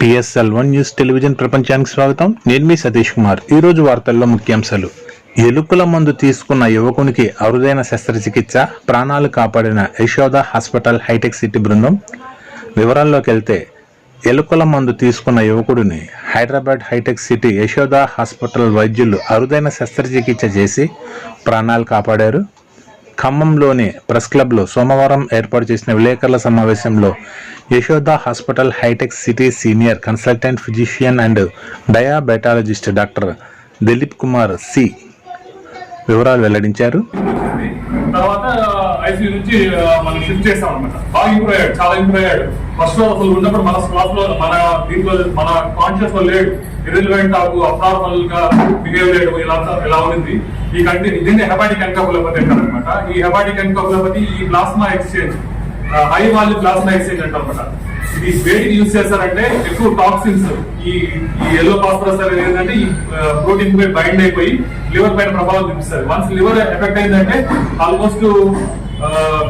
పిఎస్ఎల్ one news television ప్రపంచానికి స్వాగతం. నేను మీ సతీష్ కుమార్. ఈ రోజు వార్తల్లో ముఖ్యాంశాలు. ఎలుకల మందు తీసుకున్న యువకునికి అరుదైన శస్త్రచికిత్స ప్రాణాలు కాపాడిన యశోద హాస్పిటల్ హైటెక్ సిటీ బృందం. వివరాల్లోకి వెళ్తే ఎలుకల మందు తీసుకున్న యువకుడిని Hyderabad hitech city Yashoda hospital వైద్యులు అరుదైన శస్త్రచికిత్స చేసి ప్రాణాలు కాపాడారు. ఖమ్మంలోని ప్రెస్ క్లబ్లో సోమవారం ఏర్పాటు చేసిన విలేకరుల సమావేశంలో Yashoda hospital hitech city senior consultant physician and diabetologist doctor Dilip Kumar C వివరాలు వెల్లడించారు. తర్వాత ఐసీయూ నుంచి మనం షిఫ్ట్ చేస్తాం అనమాట బాగా ఇంప్రూవ్ అయ్యాడు చాలా ఇంప్రూవ్ అయ్యాడు ఫస్ట్ అసలు ఉన్నప్పుడు మన స్క్వాస్లో మన దీంట్లో మన కాన్షియస్లో లేడు. ఇరిలివెంట్ ఆకు అబ్నార్మల్గా బిహేవ్ చేయడం ఇలా ఇలా ఉంది ఈ కంటే దీన్ని హెపాటిక్ ఎన్కాపులపతి అంటారు అనమాట ఈ హెపాటిక్ ఎన్కాపులపతి ఈ plasma exchange high value plasma exchange అంటారు అనమాట ఇది వేటికి యూజ్ చేస్తారంటే ఎక్కువ టాక్సిన్స్ ఈ ఈ ఎల్లో ఫాస్ఫరస్ అనేది ఏంటంటే ఈ ప్రోటీన్ పై బైండ్ అయిపోయి లివర్ పైన ప్రభావం చూపిస్తారు వన్స్ లివర్ ఎఫెక్ట్ అయిందంటే ఆల్మోస్ట్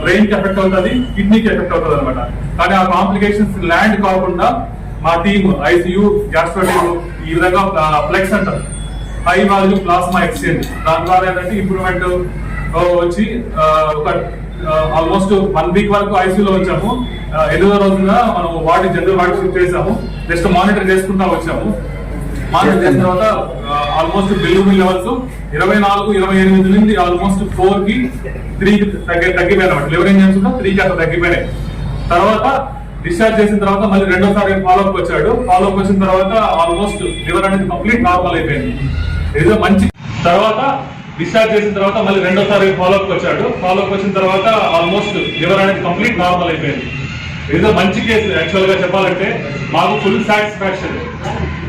బ్రెయిన్కి ఎఫెక్ట్ అవుతుంది కిడ్నీకి ఎఫెక్ట్ అవుతుంది అనమాట కానీ ఆ కాంప్లికేషన్స్ ల్యాండ్ కాకుండా మా టీమ్ ఐసీయూ గ్యాస్ట్రోటీమ్ ఈ విధంగా ఫ్లెక్స్ అంటారు. హై వాల్యూ ప్లాస్మా ఎక్స్చేంజ్ దాని ద్వారా ఏంటంటే ఇంప్రూవ్మెంట్ వచ్చి ఒక ఆల్మోస్ట్ వన్ వీక్ వరకు ఐసీయూలో వచ్చాము. ఎనిమిదో రోజున మనం వార్డు జనరల్ వార్డు షిఫ్ట్ చేసాము. జస్ట్ మానిటర్ చేసుకుంటా వచ్చాము. మానిటర్ చేసిన తర్వాత ఆల్మోస్ట్ బిల్లుబిల్ లెవెల్స్ ఇరవై నాలుగు ఇరవై ఎనిమిది నుండి ఆల్మోస్ట్ ఫోర్కి త్రీ కి తగ్గి తగ్గిపోయినాయి అనమాట లివర్ ఇంజన్స్ త్రీ కి అట్లా తగ్గిపోయినాయి. తర్వాత డిశ్చార్జ్ చేసిన తర్వాత మళ్ళీ రెండోసారి ఫాలో అప్ వచ్చాడు. ఫాలో అప్ వచ్చిన తర్వాత ఆల్మోస్ట్ లివర్ అనేది కంప్లీట్ నార్మల్ అయిపోయింది. ఏదో మంచి తర్వాత డిశ్చార్జ్ చేసిన తర్వాత మళ్ళీ రెండోసారి ఫాలో అప్ వచ్చాడు. ఫాలో అప్ వచ్చిన తర్వాత ఆల్మోస్ట్ లివర్ అనేది కంప్లీట్ నార్మల్ అయిపోయింది. ఏదో మంచి కేసు యాక్చువల్గా చెప్పాలంటే మాకు ఫుల్ సాటిస్ఫాక్షన్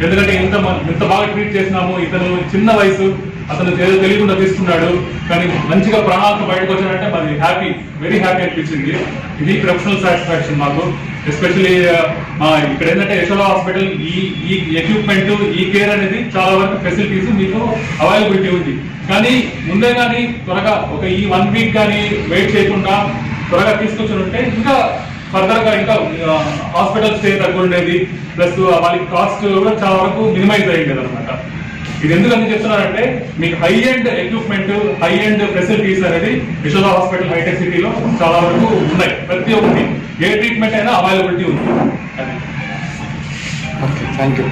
ఎందుకంటే ఇంత ఇంత బాగా ట్రీట్ చేసినాము ఇతను చిన్న వయసు అతను తెలియకుండా తీసుకున్నాడు కానీ మంచిగా ప్రాణాలకు బయటకు వచ్చాడంటే మాది హ్యాపీ వెరీ హ్యాపీ అనిపించింది. ఇది ప్రొఫెషనల్ సాటిస్ఫాక్షన్ మాకు. ఎస్పెషల్లీ uh, ఇక్కడ ఏంటంటే యశోద హాస్పిటల్ ఈ ఈ ఎక్విప్మెంట్ ఈ కేర్ అనేది చాలా వరకు ఫెసిలిటీస్ మీకు అవైలబిలిటీ ఉంది. కానీ ముందే కానీ త్వరగా ఒక ఈ వన్ వీక్ కానీ వెయిట్ చేయకుండా త్వరగా తీసుకొచ్చి ఉంటే ఇంకా ఫర్దర్గా ఇంకా హాస్పిటల్ స్టే తక్కువ ఉండేది. ప్లస్ వాళ్ళకి కాస్ట్ కూడా చాలా వరకు మినిమైజ్ అయ్యింది అనమాట ఇది ఎందుకు అని చెప్తున్నారంటే మీకు high end equipment high end facilities అనేది యశోద హాస్పిటల్ హైటెక్ సిటీలో చాలా వరకు ఉన్నాయి. ప్రతి ఒక్కటి ఏ ట్రీట్మెంట్ అయినా అవైలబిలిటీ ఉంది. Okay thank you